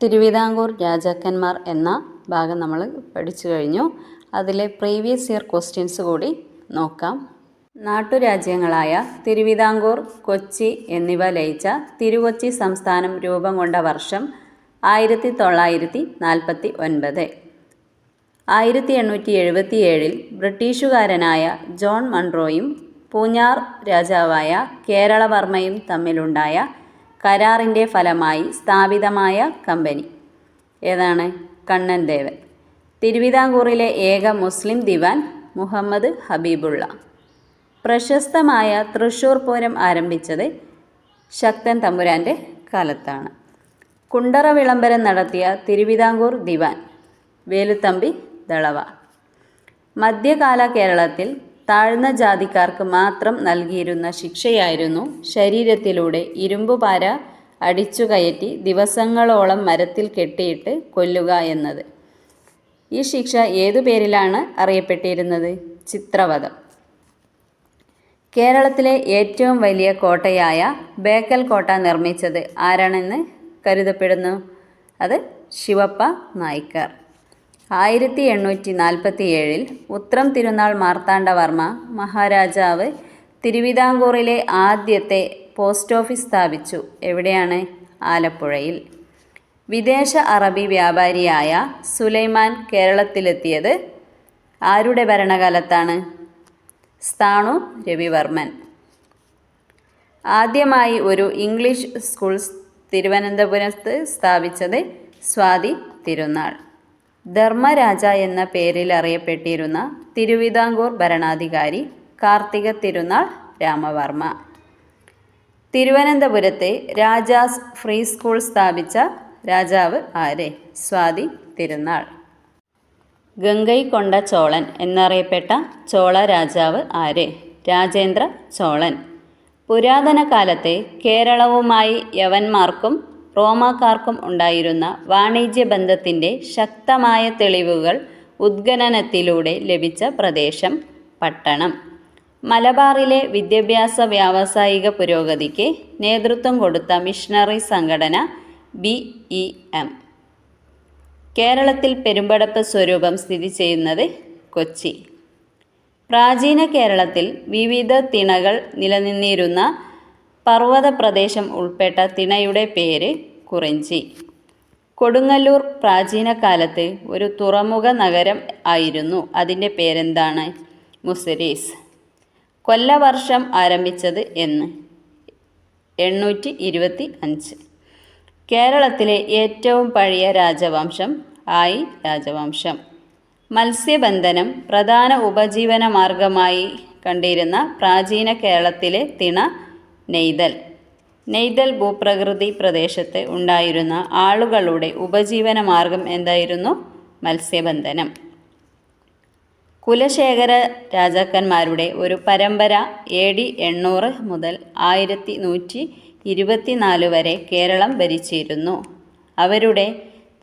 തിരുവിതാംകൂർ രാജാക്കന്മാർ എന്ന ഭാഗം നമ്മൾ പഠിച്ചു കഴിഞ്ഞു. അതിലെ പ്രീവിയസ് ഇയർ ക്വസ്റ്റ്യൻസ് കൂടി നോക്കാം. നാട്ടുരാജ്യങ്ങളായ തിരുവിതാംകൂർ കൊച്ചി എന്നിവ ലയിച്ച തിരുകൊച്ചി സംസ്ഥാനം രൂപം കൊണ്ട വർഷം ആയിരത്തി തൊള്ളായിരത്തി നാൽപ്പത്തി ഒൻപത് ആയിരത്തി എണ്ണൂറ്റി എഴുപത്തി ഏഴിൽ ബ്രിട്ടീഷുകാരനായ ജോൺ മൺറോയും പൂഞ്ഞാർ രാജാവായ കേരളവർമ്മയും തമ്മിലുണ്ടായ കരാറിന്റെ ഫലമായി സ്ഥാപിതമായ കമ്പനി. ഏതാണ്? കണ്ണൻ ദേവൻ. തിരുവിതാംകൂറിലെ ഏക മുസ്ലിം ദിവാൻ മുഹമ്മദ് ഹബീബുള്ള. പ്രശസ്തമായ തൃശ്ശൂർ പൂരം ആരംഭിച്ചത് ശക്തൻ തമ്പുരാന്റെ കാലത്താണ്. കുണ്ടറ വിളംബരം നടത്തിയ തിരുവിതാംകൂർ ദിവാൻ വേലുത്തമ്പി ദളവ. മധ്യകാല കേരളത്തിൽ താഴ്ന്ന ജാതിക്കാർക്ക് മാത്രം നൽകിയിരുന്ന ശിക്ഷയായിരുന്നു ശരീരത്തിലൂടെ ഇരുമ്പുപാര അടിച്ചുകയറ്റി ദിവസങ്ങളോളം മരത്തിൽ കെട്ടിയിട്ട് കൊല്ലുക എന്നത്. ഈ ശിക്ഷ ഏതു പേരിലാണ് അറിയപ്പെട്ടിരുന്നത്? ചിത്രവധം. കേരളത്തിലെ ഏറ്റവും വലിയ കോട്ടയായ ബേക്കൽ കോട്ട നിർമ്മിച്ചത് ആരാണെന്ന് കരുതപ്പെടുന്നു? അത് ശിവപ്പ നായ്ക്കർ. ആയിരത്തി എണ്ണൂറ്റി നാൽപ്പത്തി ഏഴിൽ ഉത്രം തിരുനാൾ മാർത്താണ്ഡവർമ്മ മഹാരാജാവ് തിരുവിതാംകൂറിലെ ആദ്യത്തെ പോസ്റ്റ് ഓഫീസ് സ്ഥാപിച്ചു. എവിടെയാണ്? ആലപ്പുഴയിൽ. വിദേശ അറബി വ്യാപാരിയായ സുലൈമാൻ കേരളത്തിലെത്തിയത് ആരുടെ ഭരണകാലത്താണ്? സ്ഥാണു രവിവർമ്മൻ. ആദ്യമായി ഒരു ഇംഗ്ലീഷ് സ്കൂൾ തിരുവനന്തപുരത്ത് സ്ഥാപിച്ചത് സ്വാതി തിരുനാൾ. ധർമ്മരാജ എന്ന പേരിൽ അറിയപ്പെട്ടിരുന്ന തിരുവിതാംകൂർ ഭരണാധികാരി കാർത്തിക തിരുനാൾ രാമവർമ്മ. തിരുവനന്തപുരത്തെ രാജാസ് ഫ്രീ സ്കൂൾ സ്ഥാപിച്ച രാജാവ് ആരെ? സ്വാതി തിരുനാൾ. ഗംഗൈകൊണ്ട ചോളൻ എന്നറിയപ്പെട്ട ചോള രാജാവ് ആര്? രാജേന്ദ്ര ചോളൻ. പുരാതന കാലത്തെ കേരളവുമായി യവന്മാർക്കും റോമാക്കാർക്കും ഉണ്ടായിരുന്ന വാണിജ്യ ബന്ധത്തിന്റെ ശക്തമായ തെളിവുകൾ ഉദ്ഖനനത്തിലൂടെ ലഭിച്ച പ്രദേശം പട്ടണം. മലബാറിലെ വിദ്യാഭ്യാസ വ്യാവസായിക പുരോഗതിക്ക് നേതൃത്വം കൊടുത്ത മിഷണറി സംഘടന ബി ഇ എം. കേരളത്തിൽ പെരുമ്പടപ്പ് സ്വരൂപം സ്ഥിതി ചെയ്യുന്നത് കൊച്ചി. പ്രാചീന കേരളത്തിൽ വിവിധ തിണകൾ നിലനിന്നിരുന്ന പർവത പ്രദേശം ഉൾപ്പെട്ട തിണയുടെ പേര് കുറിഞ്ചി. കൊടുങ്ങല്ലൂർ പ്രാചീന കാലത്ത് ഒരു തുറമുഖ നഗരം ആയിരുന്നു. അതിന്റെ പേരെന്താണ്? മുസരീസ്. കൊല്ലവർഷം ആരംഭിച്ചത് എന്ന്. എണ്ണൂറ്റി ഇരുപത്തി അഞ്ച് കേരളത്തിലെ ഏറ്റവും പഴയ രാജവംശം ആയി രാജവംശം. മത്സ്യബന്ധനം പ്രധാന ഉപജീവന മാർഗമായി കണ്ടിരുന്ന പ്രാചീന കേരളത്തിലെ തിണ നെയ്തൽ. നെയ്തൽ ഭൂപ്രകൃതി പ്രദേശത്ത് ഉണ്ടായിരുന്ന ആളുകളുടെ ഉപജീവന മാർഗം എന്തായിരുന്നു? മത്സ്യബന്ധനം. കുലശേഖര രാജാക്കന്മാരുടെ ഒരു പരമ്പര എ ഡി എണ്ണൂറ് മുതൽ ആയിരത്തി നൂറ്റി ഇരുപത്തിനാല് വരെ കേരളം ഭരിച്ചിരുന്നു. അവരുടെ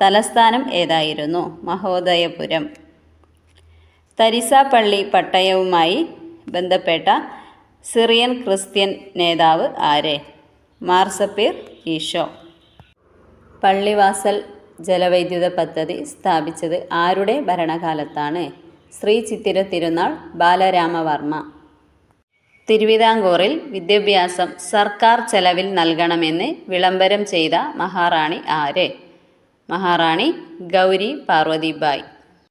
തലസ്ഥാനം ഏതായിരുന്നു? മഹോദയപുരം. തരിസാപ്പള്ളി പട്ടയവുമായി ബന്ധപ്പെട്ട സിറിയൻ ക്രിസ്ത്യൻ നേതാവ് ആരെ? മാർസപ്പീർ ഈശോ. പള്ളിവാസൽ ജലവൈദ്യുത പദ്ധതി സ്ഥാപിച്ചത് ആരുടെ ഭരണകാലത്താണ്? ശ്രീ ചിത്തിര തിരുനാൾ ബാലരാമവർമ്മ. തിരുവിതാംകൂറിൽ വിദ്യാഭ്യാസം സർക്കാർ ചെലവിൽ നൽകണമെന്ന് വിളംബരം ചെയ്ത മഹാറാണി ആര്? മഹാറാണി ഗൗരി പാർവതിബായ്.